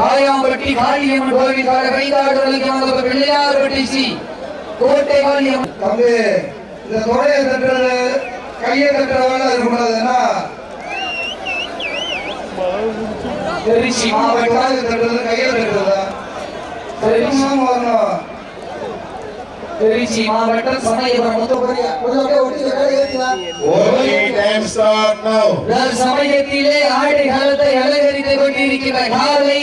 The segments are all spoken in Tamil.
காயாம்பட்டி காளியம்மன் கோவிலுக்காக கைதாடுதலுக்கு வந்த பிள்ளையார்பட்டி சி கோட்டை காளியம்மன் தம்பி இந்த தொடையை தட்டுறது கையை தட்டுற வேலை இருக்கக்கூடாதுன்னா திருச்சி மாவட்டம். தட்டுறது கையை தட்டுறதா? சரிமா வரணும். திருச்சி மாவட்டம் சமயபுரம். சமயத்திலே ஆடு காலத்தை அலங்கரித்துக் கொண்டிருக்கிற காலை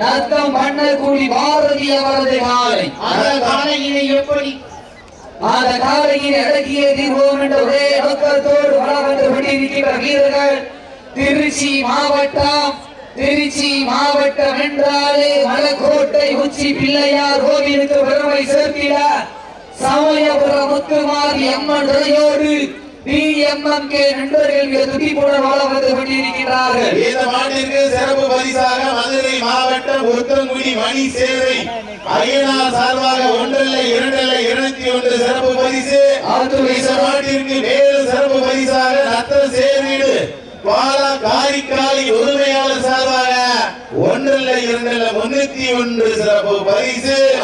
நத்தம் பண்ணக்கூடிய பாரதி அவரது காலை. அந்த காலையினை எப்படி? அந்த காலையில் அடக்கிய தீர்வோம் என்ற ஒரே நோக்கத்தோடு வளம் வந்து கொண்டிருக்கிற வீரர்கள் திருச்சி மாவட்டம் திருச்சி மாவட்டம் என்றாலே மலக்கோட்டை உச்சி பிள்ளையார் கோவிலுக்கு பெருமை சேர்த்திட சமயபுரம் முத்துமாரி அம்மன் துறையோடு பிஎம்எம்கே நண்பர்கள் மிக துடிப்புடன் வளம் வந்து கொண்டிருக்கிறார்கள். இந்த மாட்டிற்கு சிறப்பு பரிசாக மதுரை மாவட்டம் உத்தங்குடி மணி சேவை. ஐயனார் சார்பாக ஒன்றல்ல இரண்டல்ல இருநூத்தி ஒன்று சிறப்பு பரிசு. இந்த மாட்டிற்கு வேறு சிறப்பு பரிசாக ரத்த சேவீடு பாலா காரிக்காலி உரிமையாளர் சார்பாக ஒன்றல்ல இரண்டல்ல முன்னூத்தி ஒன்று சிறப்பு பரிசு.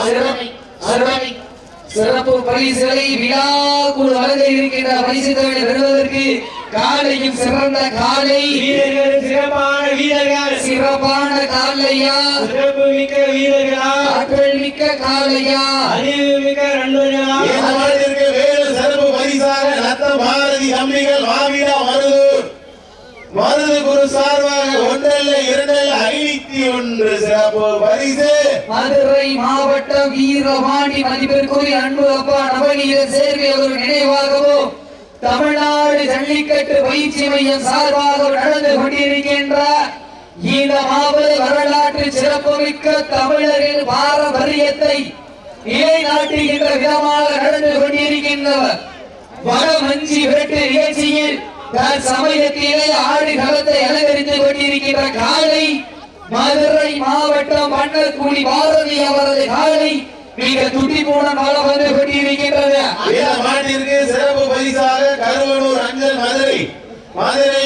சிறப்பு- பரிசுகளை விழாக்குழு வழங்க இருக்கின்ற பரிசு தொகையை பெறுவதற்கு காலையும் சிறந்த காலை. வீரர்கள் சிறப்பான வீரர்கள். சிறப்பான காலையா? சிறப்பு மிக்க வீரர்களா? ஆற்றல் மிக்க காலையா? அறிவு மிக்க நண்பர்களா? வேறு சிறப்பு பரிசாக ரத்த பாரதி அம்பிகள் மாவீரா மருதூர் மருது குரு சார்பாக ஒன்றல்ல இரண்டல்ல ஐநூத்தி ஒன்று சிறப்பு பரிசு. மதுரை மாவட்டம் வீரபாண்டி மதிப்பிற்குரிய அன்பு அப்பா நவநீத சேர்வை அவர் நினைவாகவோ தமிழ்நாடு ஜல்லிக்கட்டு பயிற்சி மையம் சார்பாக நடந்து கொண்டிருக்கின்ற இந்த மாபெரும் வரலாற்று சிறப்புமிக்க தமிழரின் பாரம்பரியத்தை நிலைநாட்டுகின்ற விதமாக நடந்து கொண்டிருக்கின்றவர். வடமஞ்சி விரட்டு நிகழ்ச்சியில் தற்சமயத்திலே ஆடு களத்தை அலங்கரித்துக் கொண்டிருக்கின்ற காலை மதுரை மாவட்டம் மன்னர் கூலி பாரதி அவரது காலை மிக துட்டி போன மழை வந்து கொண்டிருக்கின்றது. சிறப்பு பரிசாக கருவனூர் அஞ்சல் மதுரை. மதுரை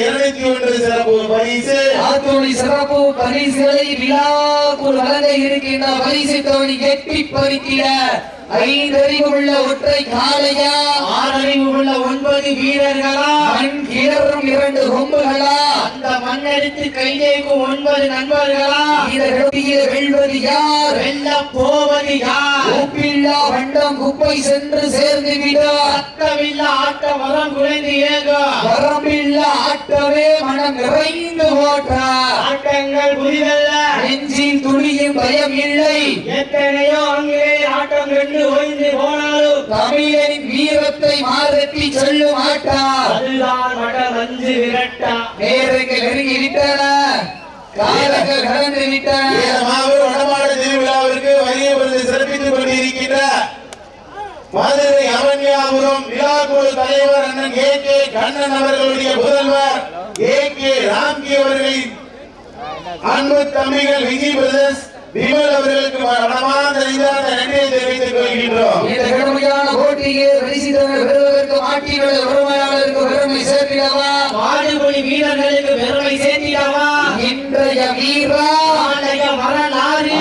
இருநூத்தி ஒன்று சிறப்பு பரிசு. ஆத்துணை சிறப்பு பரிசுகளை விழாக்குள் வழங்க இருக்கின்ற பரிசு தோணி எட்டி பறித்திட ஐந்தறிவு உள்ள ஒற்றை காளையா? ஆறறிவு உள்ள ஒன்பது வீரர்களா? மண் கிளறும் இரண்டு கொம்புகளா? அந்த மண்ணெடுத்து கைதேக்கும் ஒன்பது நண்பர்களா? இதற்கிடையே வெல்வது யார்? வெல்ல போவது யார்? உப்பில்லா வண்டம் குப்பை சென்று சேர்ந்து விட அத்தமில்ல ஆட்ட மரம் குறைந்து ஏக. வரம்பில்லா ஆட்டவே மனம் நிறைந்து ஓட்டார் ஆட்டங்கள் புரிதல்ல நெஞ்சில் துளியும் பயம் இல்லை. எத்தனையோ அங்கே ஆட்டம் கண்டு ஓய்ந்து போனாலும் தமிழனின் வீரத்தை மாறட்டி சொல்லும் ஆட்டார் அதுதான் மட மஞ்சு விரட்டா. நேரங்கள் நெருங்கி விட்டன. காலங்கள் கடந்து விட்டன இந்த மாபெரும் வடமாடு திருவிழாவிற்கு வரிய விருது சிறப்பித்துக் கொண்டிருக்கின்ற மதுரை அவன்யாபுரம் விழாக்குழு தலைவர் அண்ணன் ஏ கே கண்ணன் அவர்களுடைய முதல்வர் ஏ கே ராம்கி அவர்களின் அன்பு தம்பிகள் விஜய் பிரதர்ஸ் விமல் அவர்களுக்கு மனமார்ந்த நெஞ்சார்ந்த நன்றியை தெரிவித்துக் கொள்கின்றோம். இந்த கடுமையான போட்டியை பரிசுத்தவர்கள் பெறுவதற்கு மாட்டினுடைய உரிமையாளருக்கு பெருமை சேர்க்கிறவா மாடுபொலி வீரர்களுக்கு பெருமை சேர்த்திடவா? இன்றைய வீரா நாளைய வரலாறு.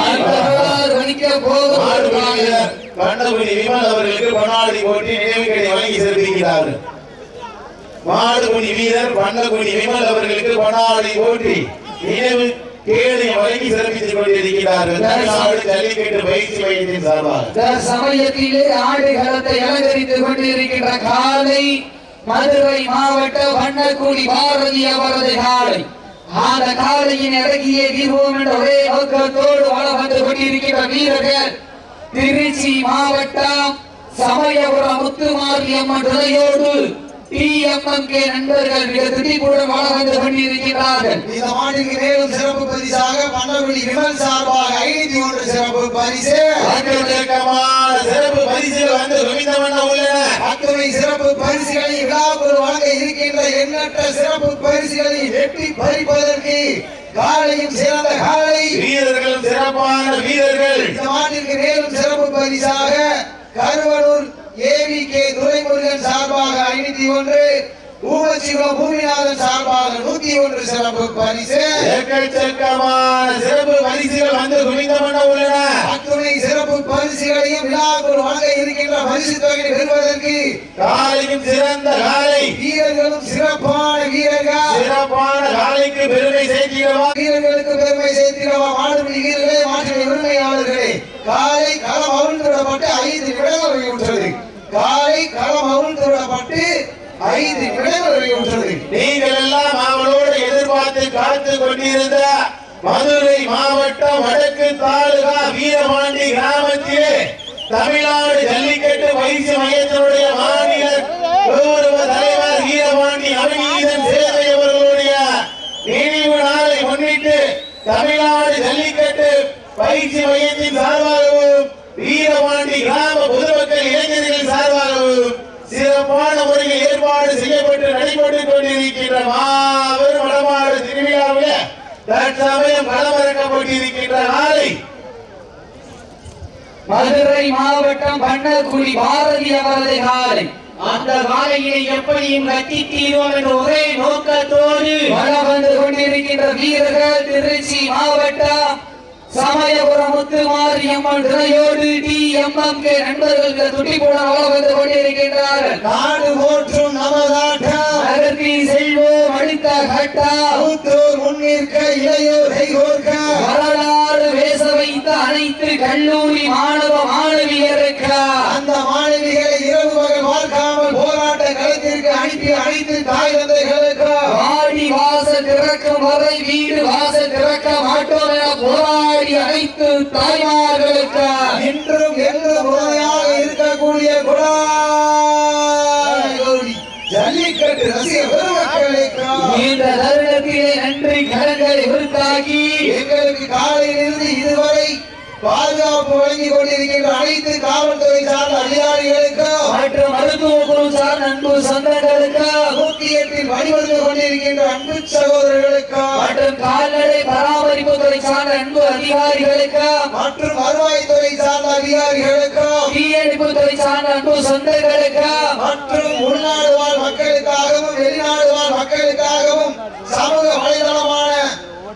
வணிக்க போகும். கண்ணகுடி விமல் அவர்களுக்கு பொன்னாடி போட்டி நினைவுகளை வழங்கி சிறப்பிக்கிறார்கள் மாடுகுடி வீரர் பண்ணகுடி விமல் அவர்களுக்கு பொன்னாடி போட்டி நினைவு கேடை வழங்கி சிறப்பித்துக் கொண்டிருக்கிறார்கள். தமிழ்நாடு ஜல்லிக்கட்டு பயிற்சி மையத்தின் சார்பாக. சமயத்திலே ஆடுகளத்தை அலங்கரித்துக் கொண்டிருக்கின்ற காலை மதுரை மாவட்ட வண்ணக்குடி பாரதி அவரது காலை. அந்த காலையின் இறக்கிய தீர்வோம் என்ற ஒரே நோக்கத்தோடு வளம் வந்து கொண்டிருக்கின்ற வீரர்கள். திருச்சி மாவட்டம் சமயபுரம் முத்துமாரி அம்மன் துணையோடு டிஎம்எம்கே நண்பர்கள் மிக துடிப்புடன் வளம் வந்து கொண்டிருக்கிறார்கள் இந்த மாட்டுக்கு மேலும் சிறப்பு பரிசாக பண்ணக்குடி விமல் சார்பாக ஐநூத்தி ஒன்று சிறப்பு பரிசு. சிறப்பு பரிசுகள் வந்து குவிந்தவண்ண உள்ளன. அத்துணை சிறப்பு பரிசுகளை வழங்க இருக்கின்ற எண்ணற்ற சிறப்பு பரிசுகளை வெட்டி பறிப்பதற்கு காலையும் சிறந்த காலை. வீரர்களும் சிறப்பான வீரர்கள். இந்த மாட்டிற்கு மேலும் சிறப்பு பரிசாக கருவனூர் ஏவி கே துரைமுருகன் சார்பாக ஐநூத்தி ஒன்று ஊமச்சிவம் பூமிநாதன் சார்பாக நூத்தி ஒன்று சிறப்பு பரிசு. எக்கச்சக்கமான சிறப்பு பரிசுகள் வந்து குவிந்த பண்ண உள்ளன. அத்துணை சிறப்பு பரிசுகளையும் விழாக்குள் வழங்க இருக்கின்ற பரிசு தொகையை பெறுவதற்கு காலையும் சிறந்த காலை. வீரர்களும் சிறப்பான வீரர்கள். சிறப்பான காலைக்கு பெருமை சேர்த்திடவா வீரர்களுக்கு பெருமை சேர்த்திடவா மாடுபிடி வீரர்களே மாற்றின உரிமையாளர்களே. காலை களம் அவிழ்ந்து விடப்பட்டு ஐந்து நிமிடங்கள் வெளியிட்டது காலை களம் அவிழ்ந்து விடப்பட்டு ஐந்து நிமிடங்கள் நீங்கள் எல்லாம் அவளோடு எதிர்பார்த்து காத்து கொண்டிருந்த மதுரை மாவட்டம் வடக்கு தாலுகா வீரபாண்டி கிராமத்திலே தமிழ்நாடு ஜல்லிக்கட்டு பயிற்சி மையத்தினுடைய மாநில கௌரவ தலைவர் வீரபாண்டி அபிநீதன் சேவை அவர்களுடைய நினைவு நாளை முன்னிட்டு தமிழ்நாடு ஜல்லிக்கட்டு பயிற்சி மையத்தின் சார்பாகவும் வீரபாண்டி கிராம பொது சிறப்பான முறையில் ஏற்பாடு செய்யப்பட்டு நடைபெற்றுக் கொண்டிருக்கின்ற மாபெரும் வடமாடு திருவிழாவில் தற்சமயம் களமிறக்கப்பட்டிருக்கின்ற நாளை மதுரை மாவட்டம் பண்ணக்குடி பாரதி அவரது காலை அந்த காலையை எப்படியும் கட்டி தீர்வோம் என்ற ஒரே நோக்கத்தோடு வளம் வந்து கொண்டிருக்கின்ற வீரர்கள் திருச்சி மாவட்டம் சமயபுரம் முத்துமாரியம்மன் துணையோடு டி எம் எம் கே நண்பர்களுக்கு துட்டி போட வளம் வந்து கொண்டிருக்கின்றார்கள். நாடு போற்றும் நமதாட்டம் நகர்த்தி செல்வோம் அடுத்த கட்டா? மூத்தோர் முன்னிற்க இளையோர் கைகோர்க்க வரலாறு பேச வைத்த அனைத்து கல்லூரி மாணவ மாணவியருக்கா? அந்த மாணவிகளை இரவு பகல் பார்க்காமல் போராட்ட களத்திற்கு அனுப்பி அனைத்து தாய் தந்தைகளுக்கு? வாடி வாசல் திறக்கும் வரை வீடு வாசல் என போராடி அனைத்து தாய்மார்களுக்கு இன்றும் என்றும் உறுதியாக இருக்கக்கூடிய குடாய் ஜல்லிக்கட்டு ரசிக பெருமக்களுக்கு இந்த தருணத்திலே நன்றி கடன்களை உருத்தாக்கி எங்களுக்கு காலையிலிருந்து இதுவரை பாதுகாப்பு வழங்கிக் கொண்டிருக்கின்ற அனைத்து காவல்துறை சார்ந்த அதிகாரிகளுக்கு மற்றும் மருத்துவ குழு சார் அன்பு சொந்தங்களுக்கு எட்டில் வழிவந்து கொண்டிருக்கின்ற அன்பு சகோதரர்களுக்கு மற்றும் கால்நடை பராமரிப்பு துறை சார்ந்த அன்பு அதிகாரிகளுக்கு மற்றும் வருவாய்த்துறை சார்ந்த அதிகாரிகளுக்கு தீயணைப்பு துறை சார்ந்த அன்பு சொந்தங்களுக்கு மற்றும் உள்நாடு வாழ் மக்களுக்காகவும் வெளிநாடு வாழ் மக்களுக்காகவும் சமூக வலைதளமான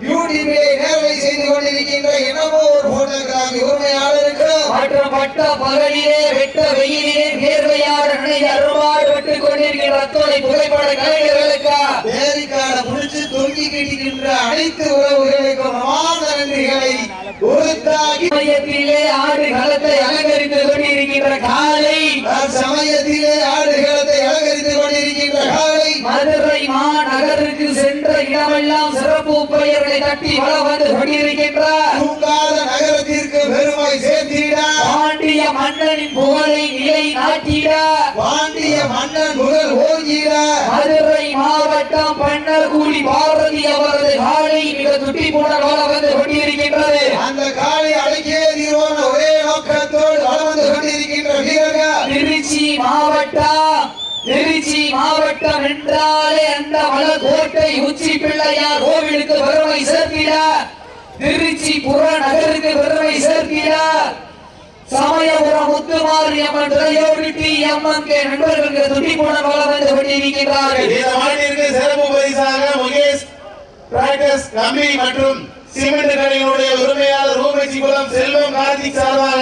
யூடியூபிலே நேரலை செய்து கொண்டிருக்கின்ற என்னமோ ஒரு போட்டோகிராஃபி உரிமையாளருக்கு மற்றும் பட்ட பகலிலே வெட்ட நினைவு அத்தனை புகைப்பட கலைஞர்களுக்கு? வேரிக்கால புடிச்சு தொங்கி கிட்டிக்கின்ற அனைத்து உறவுகளுக்கும் மனமார்ந்த நன்றிகளை உறுத்தாகி சமயத்திலே ஆடு களத்தை அலங்கரித்துக் கொண்டிருக்கின்ற காலை சமயத்திலே ஆடுகளத்தை அலங்கரித்துக் கொண்டிருக்கின்ற காலை மதுரை மாநகருக்கு சென்ற இடமெல்லாம் சிறப்பு பெயர்களை தட்டி வளம் வந்து கொண்டிருக்கின்ற தூங்காத நகரத்திற்கு பெருமை சேர்த்திட. பாண்டிய மன்னனின் புகழை நிலை நாட்டிட. பாண்டிய மன்னன் புகழ் ஓங்கிட. மதுரை மாவட்டம் பண்ணர்கூடி பாரதி அவரது காலை மிக துட்டி போன வளம் வந்து கொண்டிருக்கின்றது. அந்த காலை அடக்கிய தீர்வான ஒரே நோக்கத்தோடு வளம் வந்து கொண்டிருக்கின்ற வீரர்கள். திருச்சி மாவட்டம் திருச்சி மாவட்டம் என்றாலே அந்த மலக்கோட்டை உச்சி பிள்ளையார் கோவிலுக்கு பெருமை சேர்த்திட. திருச்சி புறநகருக்கு பெருமை சேர்த்திட. சமயபுரம் முத்துமாரியம்மன் துறையோடு டி அம்மன் கே நண்பர்களுக்கு துட்டி போன வளம் என்று சொல்லியிருக்கிறார்கள் இந்த மாட்டிற்கு சிறப்பு பரிசாக முகேஷ் டிராக்டர்ஸ் கம்பி மற்றும் சிமெண்ட் கடையினுடைய உரிமையாளர் ரூபேஜி குளம் செல்வம் கார்த்திக் சார்பாக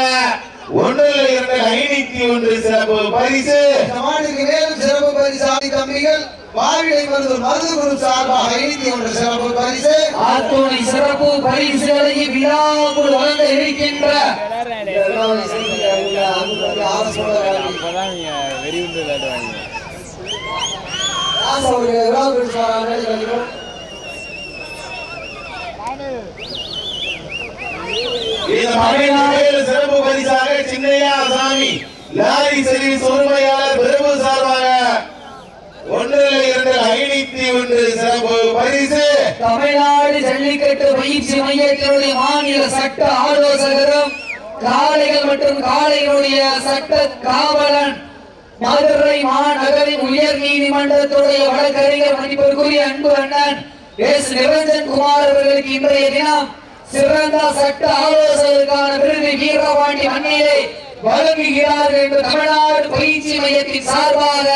ஒன்றில் இரண்டு ஐநூத்தி ஒன்று சிறப்பு பரிசு. மேலும் சிறப்பு பரிசாதி தம்பிகள் வாழ்விலை மருந்து மருந்து குரு சார்பாக ஐநூத்தி ஒன்று சிறப்பு பரிசு. அத்துணை சிறப்பு பரிசுகளையும் விழாக்குள் வழங்க இருக்கின்ற வெறி உண்டு விளையாடுவாங்க. இந்த மாட்டிற்கு சிறப்பு பரிசாக சின்னையா சாமி லாரி சர்வீஸ் உரிமையாளர் பிரபு சார்பாக ஒன்றில் இரண்டு ஐநூத்தி ஒன்று சிறப்பு பரிசு. தமிழ்நாடு ஜல்லிக்கட்டு பயிற்சி மையத்தினுடைய மாநில சட்ட ஆலோசகரும் காளைகள் மற்றும் காளைகளுடைய சட்ட காவலன் மதுரை மாநகரின் உயர் நீதிமன்றத்துடைய வழக்கறிஞர் மதிப்பிற்குரிய அன்பு அண்ணன் எஸ். நிரஞ்சன் குமார் அவர்களுக்கு இன்றைய தினம் சிறந்த சட்ட ஆலோசகருக்கான விருது வீரபாண்டி மண்ணிலே வழங்குகிறார்கள் என்று தமிழ்நாடு பயிற்சி மையத்தின் சார்பாக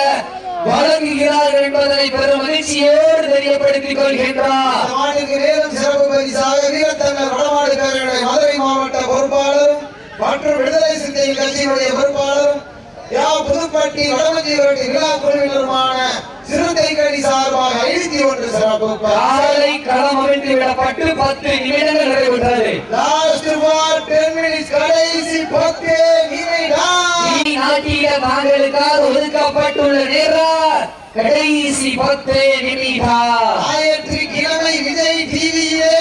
வழங்குகிறார்கள் என்பதனை பெரும் மகிழ்ச்சியோடு தெரியப்படுத்திக் கொள்கின்றார். இந்த மேலும் சிறப்பு பரிசாக வீரத்தமிழர் வடமாடு பேரவை மதுரை மாவட்ட பொறுப்பாளரும் மற்றும் விடுதலை சிந்தைகள் கட்சியினுடைய பொறுப்பாளரும் யா புதுப்பட்டி வடமஞ்சி விழா குழுவினருமான சிறுத்தை கணி சார்பாக ஐநூத்தி ஒன்று சிறப்பு. காலை களம் அமைத்து விடப்பட்டு பத்து நிமிடங்கள் நிறைவுற்றது லாஸ்ட் ஃபார் டென் மினிட்ஸ் கடைசி பத்து நிமிடம். நாட்டிய தாங்களுக்காக ஒதுக்கப்பட்டுள்ள நேரம் கடைசி பத்து நிமிடம். ஞாயிற்றுக்கிழமை விஜய் டிவியிலே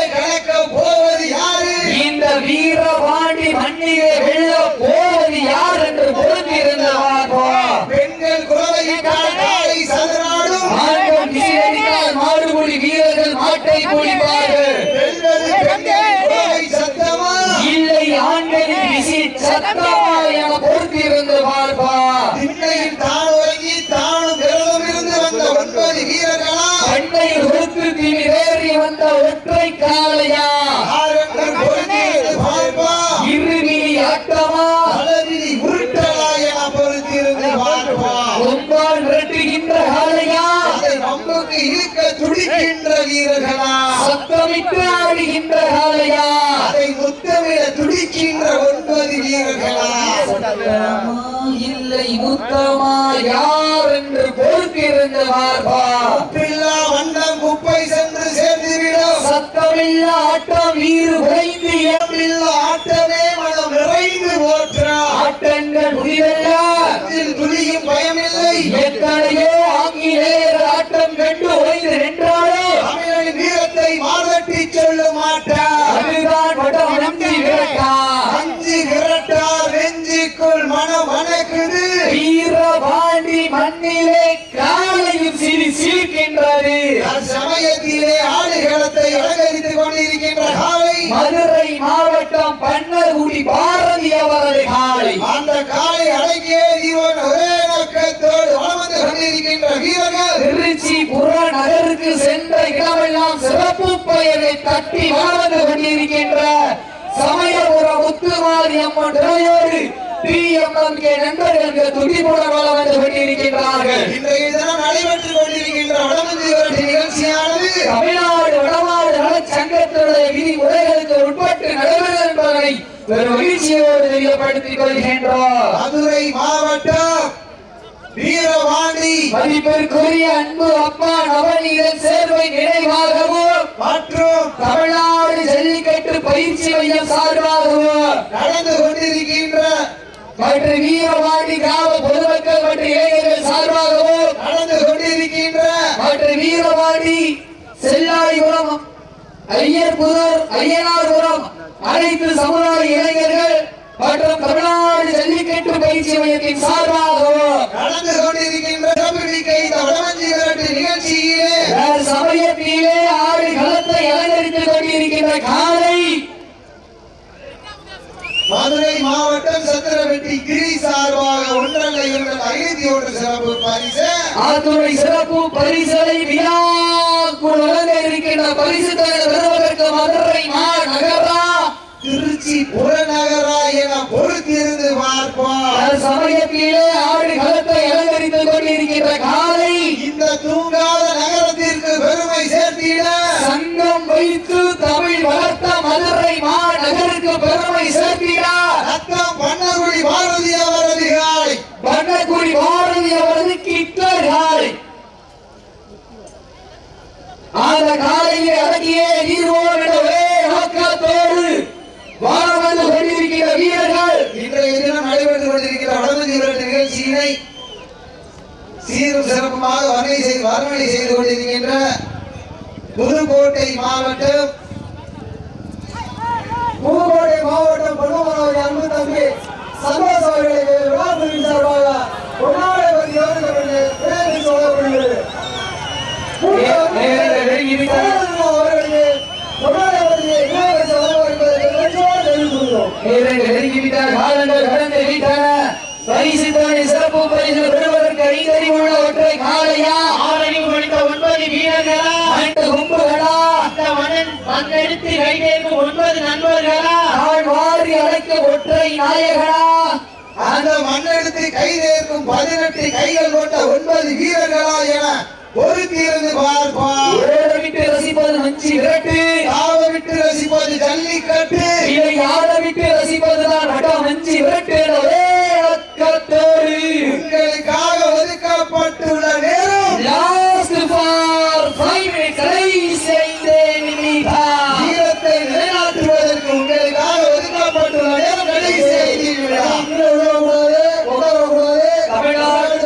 துடிக்கின்ற வீரர்களா? சத்தமிட்டு ஆடுகின்ற காளையா? அதை முத்தமிட துடிக்கின்ற ஒன்பது வீரர்களா? இல்லை முத்தமா? யார் என்று பொறுத்திருந்து பார்ப்பா உப்பில்லா வண்ணம் குப்பை சென்று சேர்ந்துவிடும். சத்தமில்ல ஆட்டம் வீறு குறைந்து உப்பில்லா ஆட்டமே மனம் நிறைந்து போற்றா. ஆட்டங்கள் முடிவல்ல துளியும் பயமில்லை. எத்தனையோ பண்ணகுடி பாரதி அவரது காலை. அந்த காலை அடங்கிய இவன் ஒரே நோக்கத்தோடு வளம் வந்து கொண்டிருக்கின்ற வீரர்கள். திருச்சி புறநகருக்கு சென்ற இடமெல்லாம் சிறப்பு பெயரை தட்டி வாழ்ந்து கொண்டிருக்கின்ற சமயபுரம் முத்துமாரி அம்மன் துறையோடு டிஎம்எம்கே நண்பர்களுக்கு துடிப்புடன் வளம் வந்து கொண்டிருக்கின்றார்கள். இன்றைய தினம் நடைபெற்றுக் கொண்டிருக்கின்ற விரட்டு நிகழ்ச்சியானது. தமிழ்நாடு வடமாடு நலச் சங்கத்தினுடைய விதிமுறைகளுக்கு உட்பட்டு நடைபெறும் என்பதனை பெரும் மகிழ்ச்சியோடு தெரியப்படுத்திக் கொள்கின்றோம் மதுரை மாவட்டம் வீரவாண்டி. மதிப்பிற்குரிய அன்பு அப்பா நவநீதன் சேர்வை நினைவாகவும் மற்றும் தமிழ்நாடு ஜல்லிக்கட்டு பயிற்சி மையம் சார்பாகவும் நடந்து கொண்டிருக்கின்ற மற்றும் வீரவாண்டி கிராம பொதுமக்கள் மற்றும் இளைஞர்கள் சார்பாகவும் நடந்து கொண்டிருக்கின்ற மற்றும் வீரவாண்டி செல்லாரிபுரம் ஐயர்புதூர் ஐயனார்புரம் அனைத்து சமுதாய இளைஞர்கள் மற்றும் தமிழ்நாடு ஜல்லிக்கட்டு பயிற்சி மையத்தின் நடந்து கொண்டிருக்கின்ற நிகழ்ச்சியிலே வேறு சமயத்திலே ஆடு களத்தை அலங்கரித்துக் கொண்டிருக்கின்ற காலை மதுரை மாவட்டம் சத்திரவெட்டி கிரி சார்பாக ஒன்றல்ல ஐநூத்தி ஒன்று சிறப்பு பரிசு. ஆத்துறை சிறப்பு பரிசலை விழாக்குள் வழங்க இருக்கின்ற பரிசு பெறுவதற்கு மதுரை மாநகரா திருச்சி புறநகரா சமயத்திலே ஆடு களத்தை அலங்கரித்துக் கொண்டிருக்கின்ற காலை இந்த தூங்காத நகரத்திற்கு பெருமை சேர்த்திட. சங்கம் வைத்து தமிழ் வளர்த்த மதுரை மாநகருக்கு பெருமை சேர்த்திடா. ரத்தம் பண்ணகுடி பாரதி அவரது காலை. பண்ணக்குடி பாரதி அவரது கிட்டர் காலை. அந்த காலையை அடக்கிய நீர்வோம் என்ற ஒரே நோக்கத்தோடு வந்து கொண்டிருக்கிற வீரர்கள். இன்றைய நடைபெற்றுக் கொண்டிருக்கிற வடமஞ்சி நிகழ்ச்சியினை சீரும் சிறப்புமாக வர்ணனை செய்து வர்ணனை செய்து கொண்டிருக்கின்ற புதுக்கோட்டை மாவட்டம் புதுக்கோட்டை மாவட்டம் பொன்னமராவதி அன்பு தம்பி சந்தோஷ் அவர்களை விழாக்குழுவின் சார்பாக பொன்னாடை பற்றி சொல்லப்படுகிறது. அவர்களுக்கு பொன்னாடை பற்றி தெரிவித்துள்ளோம் நெருங்கிவிட்டன காலங்கள் கடந்து விட்டன பரிசு தொகை சிறப்பு பரிசு பெறுவதற்கு ஐந்தறிவுள்ள ஒற்றை காலையா ஆறறிவு படித்த ஒன்பது வீரர்களா? ரெண்டு கும்புகளா? அந்த மன்னன் மண்ணெடுத்து கைதேர்க்கும் ஒன்பது நண்பர்களா? நான் வாரி அழைக்க ஒற்றை நாயகனா? அந்த மண்ணெடுத்து கைதேர்க்கும் பதினெட்டு கைகள் கொண்ட ஒன்பது வீரர்களா என பொறுத்திருந்து பார்ப்பான் ஓட விட்டு ரசிப்பது மஞ்சி விரட்டு. தாவ விட்டு ரசிப்பது ஜல்லிக்கட்டு. இதை ஆட விட்டு வட மஞ்சி விரட்டு என்ற ஒரே அக்கத்தோடு. உங்களுக்காக ஒதுக்கப்பட்டுள்ள நேரம். லாஸ்ட் ஃபார் ஃபைவ் மினிட்ஸ் கடைசி ஐந்தே நிமிடம். வீரத்தை நிலைநாட்டுவதற்கு உங்களுக்காக ஒதுக்கப்பட்டுள்ள நேரம் கடைசி ஐந்து நிமிடம். தமிழ்நாடு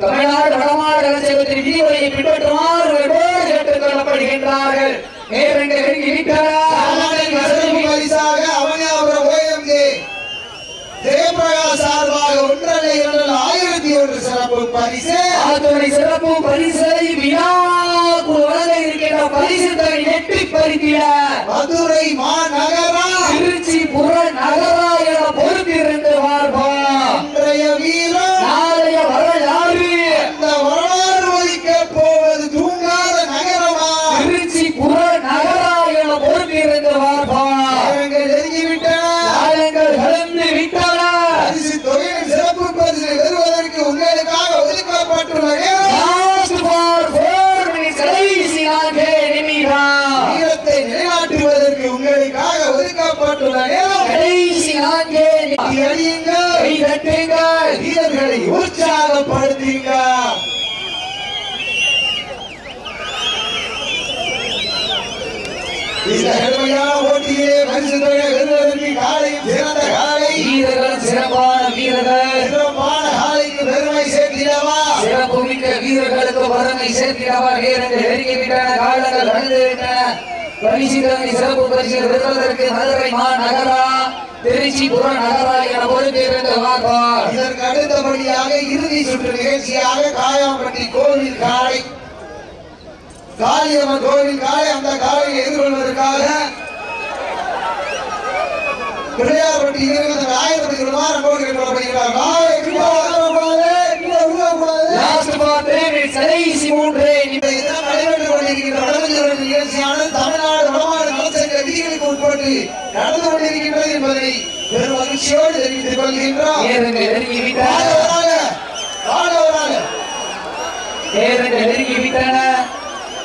தமிழ்நாடு வடமாடு கலாச்சாரத்தின் விதிமுறையை பின்பற்றுமாறு கேட்டுக் கொள்ளப்படுகின்றார்கள். நேரங்கள் நெருங்கி சாமானியன் சிறப்பு விட்டன பரிசாக அவனியாபுரம் OMJ ஜெயபிரகாஷ் சார்பாக ஒன்றரை இரண்டு ஆயிரத்தி ஒன்று சிறப்பு பரிசு. ஆத்தோனை சிறப்பு பரிசை வினாக்கு வழங்க இருக்கின்ற பரிசு தொகை எட்டி பறித்திட மதுரை மாநகரா அடியுங்கள் கை தட்டுங்கள் வீரர்களை உற்சாகப்படுத்துங்க. இந்த கடுமையான போட்டியிலே பரிசு தொகை வெல்வதற்கு காலையும் சிறந்த காலை. வீரர்கள் சிறப்பான வீரர்கள். சிறப்பான காலைக்கு பெருமை சேர்த்திடவா? சிறப்பு மிக்க வீரர்களுக்கு வறுமை சேர்க்கிறவா வீரர்கள் நெருங்கி விட்டன காலங்கள் கடந்து விட்டன. பரிசுகளை சிறப்பு பரிசுகள் பெறுவதற்கு மதுரை மாநகரா? திருச்சி புற நகரா என பொறுத்திருந்து பார்ப்பார் இதற்கு அடுத்தபடியாக இறுதி சுற்று நிகழ்ச்சியாக காயாம்பட்டி கோவில் காலை காளியம்மன் கோவில் காலை அந்த காலையை எதிர்கொள்வதற்காக பிள்ளையார்பட்டி வீரர்கள் ஆயிரத்தி விமானம் கோவில் மகிழ்ச்சியோடு தெரிவித்துக் கொள்கின்றோம். நேரங்கள் நெருங்கி விட்டன வாழவராக, வாழவராக. நேரங்கள் நெருங்கி விட்டன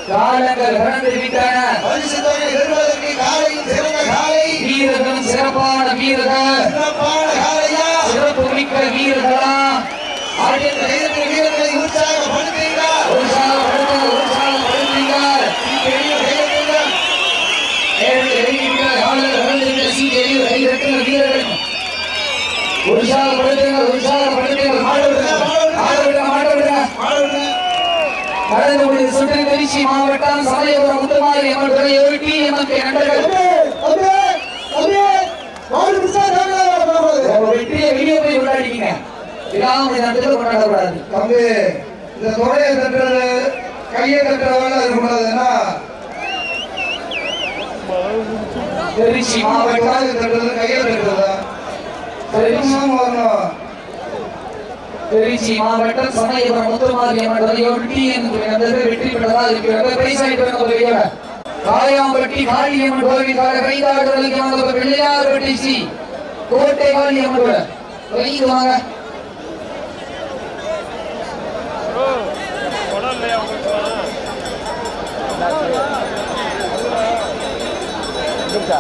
காலங்கள் கடந்து விட்டன. பரிசு தொகை பெறுவதற்கு காலையில் சிறந்த காலை. வீரர்களும் சிறப்பான வீரர்கள். சிறப்பான காலையா? சிறப்பு மிக்க வீரர்களா? ஒரு சுற்று திருச்சி மாவட்டம் சமயபுரம் முத்துமாரி அம்மன் துறையோடு டி எம்எம்கே நண்பர்கள் அம்பே, அம்பே, மாடு பிடிச்சா தாங்களா போறது. உங்க வெற்றியை வெளியே போய் கொண்டாடிக்கீங்க. கொண்டாடக்கூடாது. தம்பி இந்த தொடையை தட்டுறது கையை தட்டுற வேலை இருக்கக்கூடாதுன்னா திருச்சி மாவட்டம். தட்டுறது கையை தட்டுறதா? திருச்சி வரணும் திருச்சி மாவட்டம் சமயபுரம் முத்துமாரியம்மன் அம்மன் துறையோடு வெற்றி பெற்றதாக இருக்கிறது பரிசாயிட்டு நம்ம வெளியே காயாம்பட்டி காளியம்மன் கோவில் கால கைதாடுதலுக்கு வந்த பிள்ளையார்பட்டி சி கோட்டை காளியம்மன் கூட வெளியே வாங்க. இருக்கா